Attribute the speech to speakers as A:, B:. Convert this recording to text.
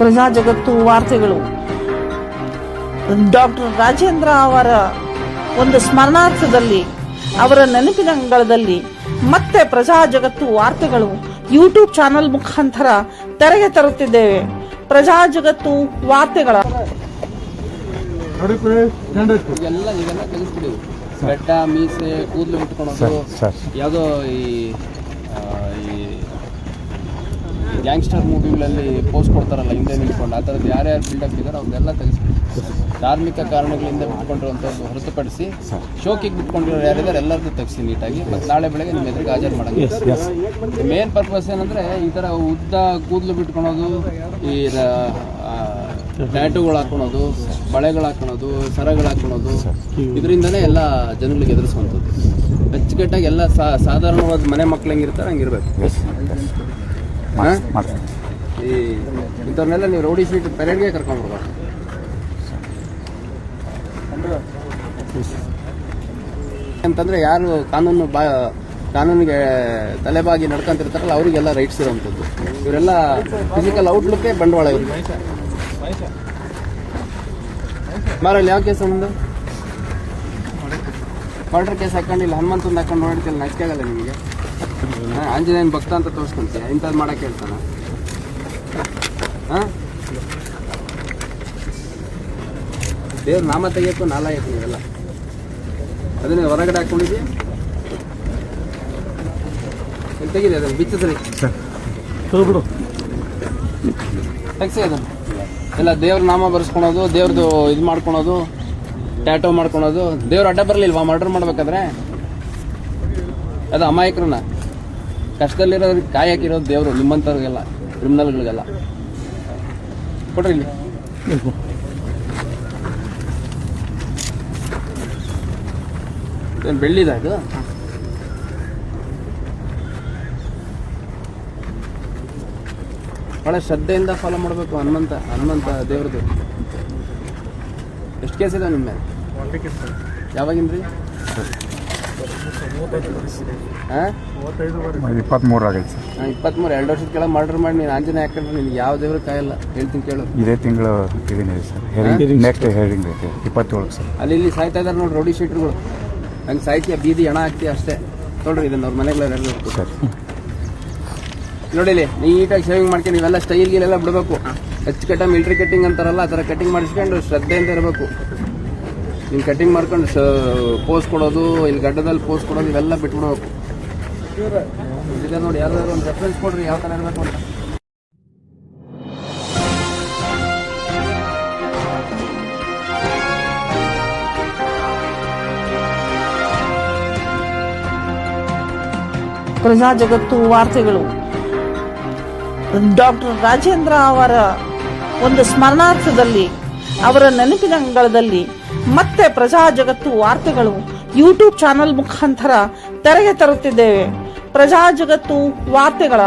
A: ಪ್ರಜಾ ಜಗತ್ತು ವಾರ್ತೆಗಳು. ಡಾಕ್ಟರ್ ರಾಜೇಂದ್ರ ಅವರ ಒಂದು ಸ್ಮರಣಾರ್ಥದಲ್ಲಿ ಅವರ ನೆನಪಿನ ಅಂಗಳದಲ್ಲಿ ಮತ್ತೆ ಪ್ರಜಾ ಜಗತ್ತು ವಾರ್ತೆಗಳು ಯೂಟ್ಯೂಬ್ ಚಾನೆಲ್ ಮುಖಾಂತರ ತೆರೆಗೆ ತರುತ್ತಿದ್ದೇವೆ. ಪ್ರಜಾ ಜಗತ್ತು ವಾರ್ತೆಗಳ
B: ಬೆಟ್ಟ ಮೀಸೆ ಕೂದಲು
C: ಇಟ್ಕೊಳೋದು
B: ಯಾವುದೋ ಈ ಗ್ಯಾಂಗ್ಸ್ಟರ್ ಮೂವಿಗಳಲ್ಲಿ ಪೋಸ್ಟ್ ಕೊಡ್ತಾರಲ್ಲ ಹಿಂದೆ ನಿಂತ್ಕೊಂಡು ಆ ಥರದ್ದು ಯಾರ್ಯಾರು ಬಿಲ್ಡಪ್ ಇದ್ದಾರೆ ಅವ್ರನ್ನೆಲ್ಲ ತೆಗೆಸ್ಬಿಟ್ಟು ಧಾರ್ಮಿಕ ಕಾರಣಗಳಿಂದ ಬಿಟ್ಕೊಂಡಿರುವಂಥದ್ದು ಹೊರತುಪಡಿಸಿ ಶೋಕಿಗೆ ಬಿಟ್ಕೊಂಡಿರೋ ಯಾರಿದ್ದಾರೆ ಎಲ್ಲರದ್ದು ತೆಗೆಸಿ ನೀಟಾಗಿ ಮತ್ತು ನಾಳೆ ಬೆಳಗ್ಗೆ ನಿಮ್ಮ ಎದುರಿಗೆ ಹಾಜರು ಮಾಡೋದು ಮೇನ್ ಪರ್ಪಸ್ ಏನಂದರೆ ಈ ಥರ ಉದ್ದ ಕೂದಲು ಬಿಟ್ಕೊಳೋದು ಈ ಟ್ಯಾಟುಗಳು ಹಾಕೊಳೋದು ಬಳೆಗಳು ಹಾಕೊಳೋದು ಸರಗಳು ಹಾಕೊಳೋದು ಇದರಿಂದನೇ ಎಲ್ಲ ಜನಗಳಿಗೆ ಎದುರಿಸುವಂಥದ್ದು. ಅಚ್ಚುಕಟ್ಟಾಗಿ ಎಲ್ಲ ಸಾಧಾರಣವಾದ ಮನೆ ಮಕ್ಳು ಹೆಂಗಿರ್ತಾರೆ ಹಂಗಿರ್ಬೇಕು. ಹಾ? ಈ ಇಂಥವ್ರನ್ನೆಲ್ಲ ನೀವು ರೌಡಿ ಶೀಟ್ ಪೆರೇಡ್ಗೆ ಕರ್ಕೊಂಡು ಬರ್ಬಾರ್ದು ಅಂತಂದ್ರೆ ಯಾರು ಕಾನೂನು ಬಾ ಕಾನೂನಿಗೆ ತಲೆಬಾಗಿ ನಡ್ಕೊಂತಿರ್ತಾರಲ್ಲ ಅವರಿಗೆಲ್ಲ ರೈಟ್ಸ್ ಇರೋವಂಥದ್ದು. ಇವರೆಲ್ಲ ಫಿಸಿಕಲ್ ಔಟ್ಲುಕ್ಕೇ ಬಂಡವಾಳ ಇವರು ಮಾರಲ್ಲಿ ಯಾವ ಕೇಸ್ ಒಂದು ಮರ್ಡರ್ ಕೇಸ್ ಹಾಕೊಂಡಿಲ್ಲ ಹನುಮಂತಂದು ಹಾಕೊಂಡು ನೋಡ್ತಿಲ್ಲ ನಾಚಿಕೆ ಆಗಲ್ಲ ನಿಮಗೆ? ಆಂಜನೇಯನ ಭಕ್ತ ಅಂತ ತೋರಿಸ್ಕೊಂತೀಯ ಇಂಥದ್ದು ಮಾಡಕ್ಕೆ ಹೇಳ್ತಾನ. ಹಾಂ? ದೇವ್ರ ನಾಮ ತೆಗಿಯೋಕ್ಕೂ ನಾಲ ಐತಿ ಅದನ್ನೇ ಹೊರಗಡೆ ಹಾಕೊಂಡಿದ್ಯಾ ತೆಗಿದೆ ಅದನ್ನು ಬಿಚ್ಚಿದ್ರಿ
C: ಬಿಡು
B: ತೆಗ್ಸಿ ಅದನ್ನು. ಎಲ್ಲ ದೇವ್ರ ನಾಮ ಬರ್ಸ್ಕೊಳೋದು ದೇವ್ರದ್ದು ಇದು ಮಾಡ್ಕೊಳೋದು ಟ್ಯಾಟೋ ಮಾಡ್ಕೊಳೋದು. ದೇವ್ರ ಅಡ್ಡ ಬರಲಿಲ್ವಾ? ಮರ್ಡರ್ ಮಾಡ್ಬೇಕಾದ್ರೆ? ಅದು ಅಮಾಯಕರನ್ನ. ಕಷ್ಟದಲ್ಲಿರೋರಿಗೆ ಕಾಯಿ ದೇವರು, ನಿಮ್ಮಂಥವ್ರಿಗೆಲ್ಲ, ಕ್ರಿಮಿನಲ್ಗಳಿಗೆಲ್ಲ. ಕೊಡ್ರಿ ಇಲ್ಲಿ. ಏನು ಬೆಳ್ಳಿದ ಇದು ಭಾಳ ಶ್ರದ್ಧೆಯಿಂದ ಫಾಲೋ ಮಾಡಬೇಕು ಹನುಮಂತ ಹನುಮಂತ ದೇವ್ರದ್ದು ಎಷ್ಟು ಕೇಸ್ ಇದೆ ನಿಮ್ಮ ಮೇಲೆ ಯಾವಾಗಿಂದ ರೀ ಹಾಂ?
C: ಇಪ್ಪತ್ತ್ಮೂರು ಆಗೈತೆ. ಸರ್
B: ಇಪ್ಪತ್ತ್ಮೂರು ಎರಡು ವರ್ಷದ ಕೆಳಗೆ ಮರ್ಡರ್ ಮಾಡಿ ನೀನು ಆಂಜನೇ ಹಾಕೊಂಡ್ರೆ ನಿನ್ಗೆ ಯಾವ ದೇವ್ರು ಕಾಯಲ್ಲ. ಹೇಳ್ತೀನಿ ಕೇಳು.
C: ಇದೇ ತಿಂಗಳು ಇದೀನಿ ಸರ್. ಹೇರಿಂಗ್ ನೆಕ್ಸ್ಟ್ ಹೇರಿಂಗ್ ಐತೆ. ಇಪ್ಪತ್ತೇಳು ಸರ್.
B: ಅಲ್ಲಿ ಇಲ್ಲಿ ಸಾಯ್ತಾ ಇದ್ದಾರೆ ನೋಡಿ ರೌಡಿ ಶೀಟ್ರುಗಳು. ಹಂಗೆ ಸಾಯ್ತೀಯ ಬೀದಿ ಹಣ ಹಾಕ್ತೀಯ ಅಷ್ಟೇ. ನೋಡ್ರಿ ಇದನ್ನ ಅವ್ರ ಮನೆಗಳೆಲ್ಲ
C: ಸರ್.
B: ನೋಡಿ ಇಲ್ಲಿ ನೀಟಾಗಿ ಶೇವಿಂಗ್ ಮಾಡ್ಕೊಂಡು ಇವೆಲ್ಲ ಸ್ಟೈಲ್ ಗೀಲೆಲ್ಲ ಬಿಡಬೇಕು. ಅಚ್ಚುಕಟ್ಟ ಮಿಲ್ಟ್ರಿ ಕಟ್ಟಿಂಗ್ ಅಂತಾರಲ್ಲ ಆ ಥರ ಕಟ್ಟಿಂಗ್ ಮಾಡಿಸ್ಕೊಂಡು ಶ್ರದ್ಧೆಯಿಂದ ಇರಬೇಕು. ನೀನು ಕಟಿಂಗ್ ಮಾಡ್ಕೊಂಡು ಪೋಸ್ ಕೊಡೋದು, ಇಲ್ಲಿ ಗಡ್ಡದಲ್ಲಿ ಪೋಸ್ ಕೊಡೋದು, ಇವೆಲ್ಲ ಬಿಟ್ಬಿಡ್ಬೇಕು ನೋಡಿ ಒಂದು ರೆಫರೆನ್ಸ್ ಕೊಡ್ರಿ, ಯಾವ ಥರ ಇರಬೇಕು ಅಂತ.
A: ಪ್ರಜಾ ಜಗತ್ತು ವಾರ್ತೆಗಳು. ಡಾಕ್ಟರ್ ರಾಜೇಂದ್ರ ಅವರ ಒಂದು ಸ್ಮರಣಾರ್ಥದಲ್ಲಿ, ಅವರ ನೆನಪಿನ ಅಂಗಳದಲ್ಲಿ ಮತ್ತೆ ಪ್ರಜಾ ಜಗತ್ತು ವಾರ್ತೆಗಳು ಯೂಟ್ಯೂಬ್ ಚಾನೆಲ್ ಮುಖಾಂತರ ತೆರೆಗೆ ತರುತ್ತಿದ್ದೇವೆ. ಪ್ರಜಾ ಜಗತ್ತು ವಾರ್ತೆಗಳ